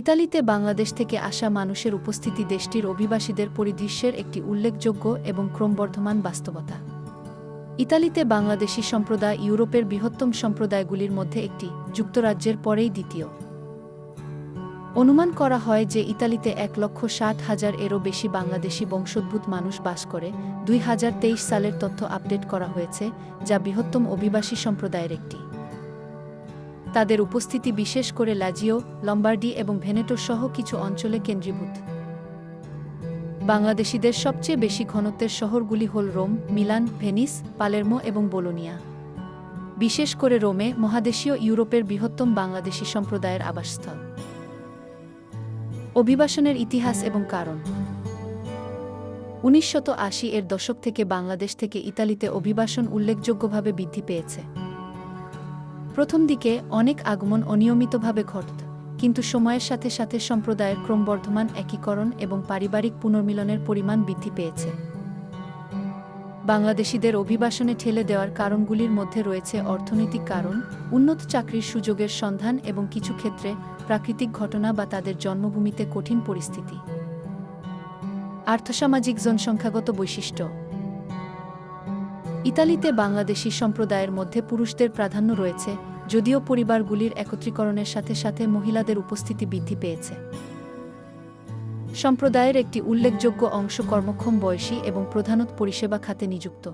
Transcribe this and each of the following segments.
ইতালিতে বাংলাদেশ থেকে আসা মানুষের উপস্থিতি দেশটির অভিবাসীদের পরিদৃশ্যের একটি উল্লেখযোগ্য এবং ক্রমবর্ধমান বাস্তবতা। ইতালিতে বাংলাদেশি সম্প্রদায় ইউরোপের বৃহত্তম সম্প্রদায়গুলির মধ্যে একটি, যুক্তরাজ্যের পরেই দ্বিতীয়। অনুমান করা হয় যে ইতালিতে এক লক্ষ ষাট হাজার এরও বেশি বাংলাদেশি বংশোদ্ভূত মানুষ বাস করে, দুই হাজার তেইশ সালের তথ্য আপডেট করা হয়েছে, যা বৃহত্তম অভিবাসী সম্প্রদায়ের একটি। তাদের উপস্থিতি বিশেষ করে লাজিও, লম্বার্ডি এবং ভেনেটো সহ কিছু অঞ্চলে কেন্দ্রীভূত। বাংলাদেশিদের সবচেয়ে বেশি ঘনত্বের শহরগুলি হল রোম, মিলান, ভেনিস, পালের্মো এবং বোলোনিয়া। বিশেষ করে রোমে মহাদেশীয় ইউরোপের বৃহত্তম বাংলাদেশি সম্প্রদায়ের আবাসস্থল। অভিবাসনের ইতিহাস এবং কারণ। উনিশশত আশি এর দশক থেকে বাংলাদেশ থেকে ইতালিতে অভিবাসন উল্লেখযোগ্যভাবে বৃদ্ধি পেয়েছে। প্রথম দিকে অনেক আগমন অনিয়মিতভাবে ঘটত, কিন্তু সময়ের সাথে সাথে সম্প্রদায়ের ক্রমবর্ধমান একীকরণ এবং পারিবারিক পুনর্মিলনের পরিমাণ বৃদ্ধি পেয়েছে। বাংলাদেশিদের অভিবাসনে ঠেলে দেওয়ার কারণগুলির মধ্যে রয়েছে অর্থনৈতিক কারণ, উন্নত চাকরির সুযোগের সন্ধান এবং কিছু ক্ষেত্রে প্রাকৃতিক ঘটনা বা তাদের জন্মভূমিতে কঠিন পরিস্থিতি। আর্থসামাজিক জনসংখ্যাগত বৈশিষ্ট্য। ইতালিতে বাংলাদেশি সম্প্রদায়ের মধ্যে পুরুষদের প্রাধান্য রয়েছে যদিও পরিবারগুলির একত্রীকরণের সাথে সাথে মহিলাদের উপস্থিতি বৃদ্ধি পেয়েছে। সম্প্রদায়ের একটি উল্লেখযোগ্য অংশ কর্মক্ষম বয়সী এবং প্রধানত পরিষেবা খাতে নিযুক্ত।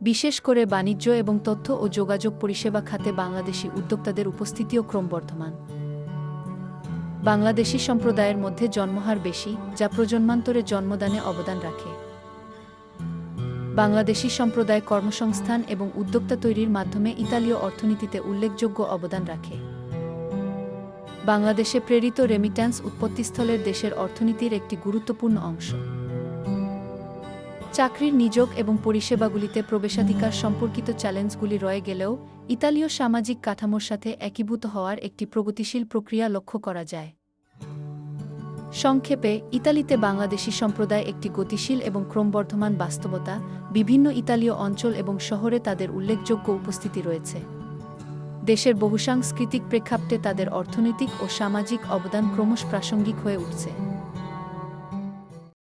বিশেষ করে বাণিজ্য এবং তথ্য ও যোগাযোগ পরিষেবা খাতে বাংলাদেশি উদ্যোক্তাদের উপস্থিতিও ক্রমবর্ধমান। বাংলাদেশি সম্প্রদায়ের মধ্যে জন্মহার বেশি, যা প্রজন্মান্তরে জন্মদানে অবদান রাখে। বাংলাদেশি সম্প্রদায় কর্মসংস্থান এবং উদ্যোক্তা তৈরির মাধ্যমে ইতালীয় অর্থনীতিতে উল্লেখযোগ্য অবদান রাখে। বাংলাদেশে প্রেরিত রেমিট্যান্স উৎপত্তিস্থলের দেশের অর্থনীতির একটি গুরুত্বপূর্ণ অংশ। চাকরির নিযোগ এবং পরিষেবাগুলিতে প্রবেশাধিকার সম্পর্কিত চ্যালেঞ্জগুলি রয়ে গেলেও ইতালীয় সামাজিক কাঠামোর সাথে একীভূত হওয়ার একটি প্রগতিশীল প্রক্রিয়া লক্ষ্য করা যায়। সংক্ষেপে, ইতালিতে বাংলাদেশি সম্প্রদায় একটি গতিশীল এবং ক্রমবর্ধমান বাস্তবতা, বিভিন্ন ইতালীয় অঞ্চল এবং শহরে তাদের উল্লেখযোগ্য উপস্থিতি রয়েছে। দেশের বহুসাংস্কৃতিক প্রেক্ষাপটে তাদের অর্থনৈতিক ও সামাজিক অবদান ক্রমশ প্রাসঙ্গিক হয়ে উঠছে।